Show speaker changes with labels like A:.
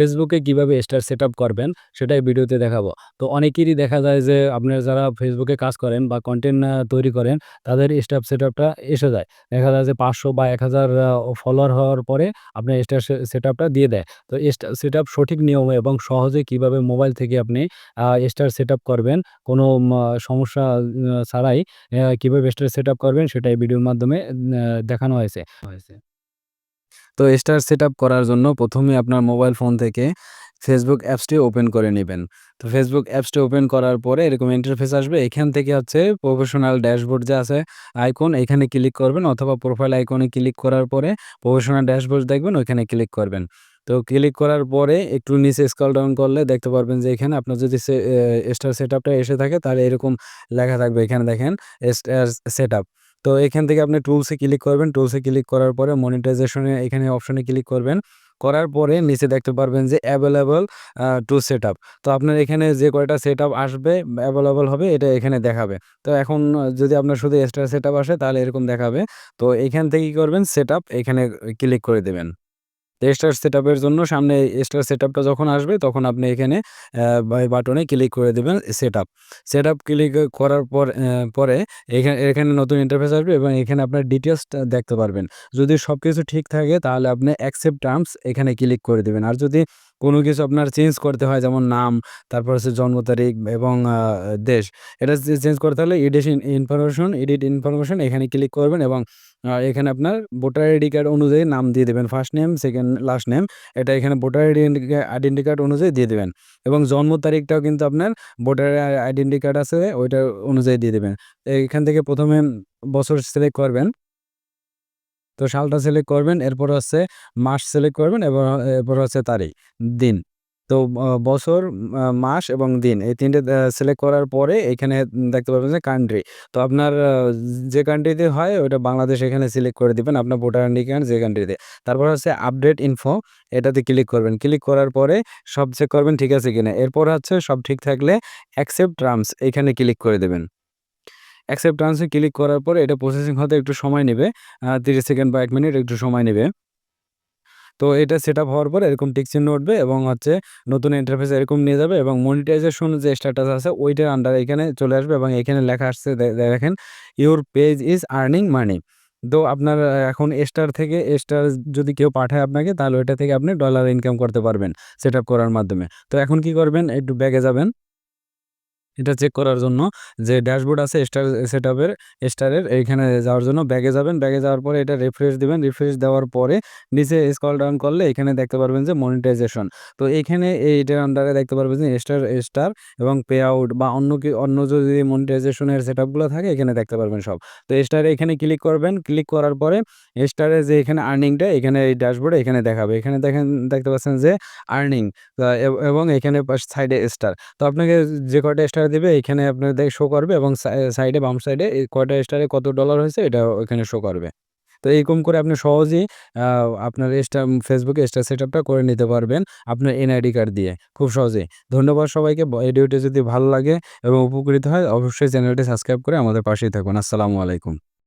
A: ফেসবুকে কীভাবে star set করবেন, সেটাই ভিডিওতে দেখাবো। তো অনেকেরই দেখা যায় যে, আপনারা যারা ফেসবুকে কাজ করেন বা কন্টেন্ট তৈরি করেন, তাদের স্টার সেট এসে যায়। দেখা যায় যে পাঁচশো বা এক হাজার ফলোয়ার হওয়ার পরে আপনার স্টার সেট দিয়ে দেয়। তো স্টার সেট সঠিক নিয়মে এবং সহজে কীভাবে মোবাইল থেকে আপনি স্টার সেট করবেন, কোনো সমস্যা ছাড়াই কীভাবে স্টার সেট করবেন, সেটাই ভিডিওর মাধ্যমে দেখানো হয়েছে হয়েছে। তো স্টার সেট করার জন্য প্রথমে আপনার মোবাইল ফোন থেকে ফেসবুক অ্যাপসটি ওপেন করে নেবেন। তো ফেসবুক অ্যাপসটি ওপেন করার পরে এরকম ইন্টারফেস আসবে। এখান থেকে হচ্ছে প্রফেশনাল ড্যাশবোর্ড যে আছে আইকন এখানে ক্লিক করবেন অথবা প্রোফাইল আইকনে ক্লিক করার পরে প্রফেশনাল ড্যাশবোর্ড দেখবেন, ওইখানে ক্লিক করবেন। তো ক্লিক করার পরে একটু নিচে স্কল ডাউন করলে দেখতে পারবেন যে এখানে আপনার যদি স্টার সেট এসে থাকে, তাহলে এরকম লেখা থাকবে। এখানে দেখেন স্টার সেট তো এখান থেকে আপনি টুলসে ক্লিক করবেন। টুলসে ক্লিক করার পরে মনিটাইজেশনে এখানে অপশনে ক্লিক করবেন। করার পরে নিচে দেখতে পারবেন যে অ্যাভেলেবল টু সেট তো আপনার এখানে যে কয়টা সেট আসবে অ্যাভেলেবল হবে, এটা এখানে দেখাবে। তো এখন যদি আপনার শুধু এক্সট্রা সেট আসে, তাহলে এরকম দেখাবে। তো এখান থেকে কী করবেন? সেট এখানে ক্লিক করে দেবেন। স্টার সেট জন্য সামনে স্টার সেট যখন আসবে, তখন আপনি এখানে বাটনে ক্লিক করে দেবেন set up set up click করার পর পরে এখানে এখানে নতুন ইন্টারফেস আসবে এবং এখানে আপনার ডিটেলসটা দেখতে পারবেন। যদি সব কিছু ঠিক থাকে, তাহলে আপনি অ্যাকসেপ্ট টার্মস এখানে ক্লিক করে দেবেন। আর যদি কোনো কিছু আপনার চেঞ্জ করতে হয়, যেমন নাম, তারপর হচ্ছে জন্ম তারিখ এবং দেশ। এটা চেঞ্জ করতে হলে এডিট ইনফরমেশন এডিট ইনফরমেশন এখানে ক্লিক করবেন এবং এখানে আপনার ভোটার আইডি কার্ড অনুযায়ী নাম দিয়ে দেবেন। First name second last name এটা এখানে ভোটার আইডেন্টি কার্ড অনুযায়ী দিয়ে দেবেন। এবং জন্ম তারিখটাও কিন্তু আপনার ভোটার আইডেন্টি কার্ড আছে, ওইটা অনুযায়ী দিয়ে দেবেন। এখান থেকে প্রথমে বছর সিলেক্ট করবেন। তো সালটা সিলেক্ট করবেন, এরপর হচ্ছে মাস সিলেক্ট করবেন এবং এরপর হচ্ছে তারিখ, দিন। তো বছর মাস এবং দিন, এই তিনটে সিলেক্ট করার পরে এখানে দেখতে পাবেন যে কান্ট্রি তো আপনার যে কান্ট্রিতে হয় ওটা বাংলাদেশ এখানে সিলেক্ট করে দিবেন, আপনার ভোটার আইডি কার্ড যে কান্ট্রিতে তারপর হচ্ছে আপডেট ইনফো এটাতে ক্লিক করবেন। ক্লিক করার পরে সব চেক করবেন ঠিক আছে কিনা। এরপর হচ্ছে সব ঠিক থাকলে অ্যাকসেপ্ট টার্মস এখানে ক্লিক করে দেবেন। অ্যাকসেপ্ট টার্মসে ক্লিক করার পরে এটা প্রসেসিং হতে একটু সময় নেবে তিরিশ সেকেন্ড বা এক মিনিট একটু সময় নেবে। তো এটা সেট আপ হওয়ার পর এরকম চিহ্ন উঠবে এবং হচ্ছে নতুন ইন্টারফেস এরকম নিয়ে যাবে এবং মনিটাইজেশন যে স্ট্যাটাস আছে ওইটার আন্ডার এখানে চলে আসবে এবং এখানে লেখা আসছে দেখেন your page is earning money তো আপনার এখন স্টার থেকে স্টার যদি কেউ পাঠায় আপনাকে, তাহলে ওইটা থেকে আপনি ডলার ইনকাম করতে পারবেন সেট আপ করার মাধ্যমে। তো এখন কি করবেন? একটু ব্যাগে যাবেন। এটা চেক করার জন্য যে ড্যাশবোর্ড আছে স্টার সেট আপের স্টারের এইখানে যাওয়ার জন্য ব্যাগে যাবেন। ব্যাগে যাওয়ার পরে এটা রিফ্রেশ দেবেন। রিফ্রেশ দেওয়ার পরে নিচে স্কল ডাউন করলে এখানে দেখতে পারবেন যে মনিটাইজেশন তো এইখানে এইটার আন্ডারে দেখতে পারবেন যে স্টার স্টার এবং পে আউট বা অন্য কি, অন্য যদি মনিটাইজেশনের সেট আপগুলো থাকে এখানে দেখতে পারবেন সব। তো স্টারে এখানে ক্লিক করবেন। ক্লিক করার পরে স্টারে যে এখানে আর্নিংটা এখানে এই ড্যাশবোর্ডে এখানে দেখাবে। এখানে দেখেন, দেখতে পাচ্ছেন যে আর্নিং এবং এখানে সাইডে স্টার তো আপনাকে যে কটা স্টার দিবে, এখানে আপনার দেখ শো করবে এবং সাইডে বাম সাইডে কয়টা স্টারে কত ডলার হয়েছে এটা এখানে শো করবে। তো এরকম করে আপনি সহজেই আপনার স্টার ফেসবুকে স্টার সেট করে নিতে পারবেন আপনার এনআইডি কার্ড দিয়ে। খুব সহজেই। ধন্যবাদ সবাইকে ভিডিওটি যদি ভালো লাগে এবং উপকৃত হয়, অবশ্যই চ্যানেলটি সাবস্ক্রাইব করে আমাদের পাশেই থাকুন। আসসালামু আলাইকুম।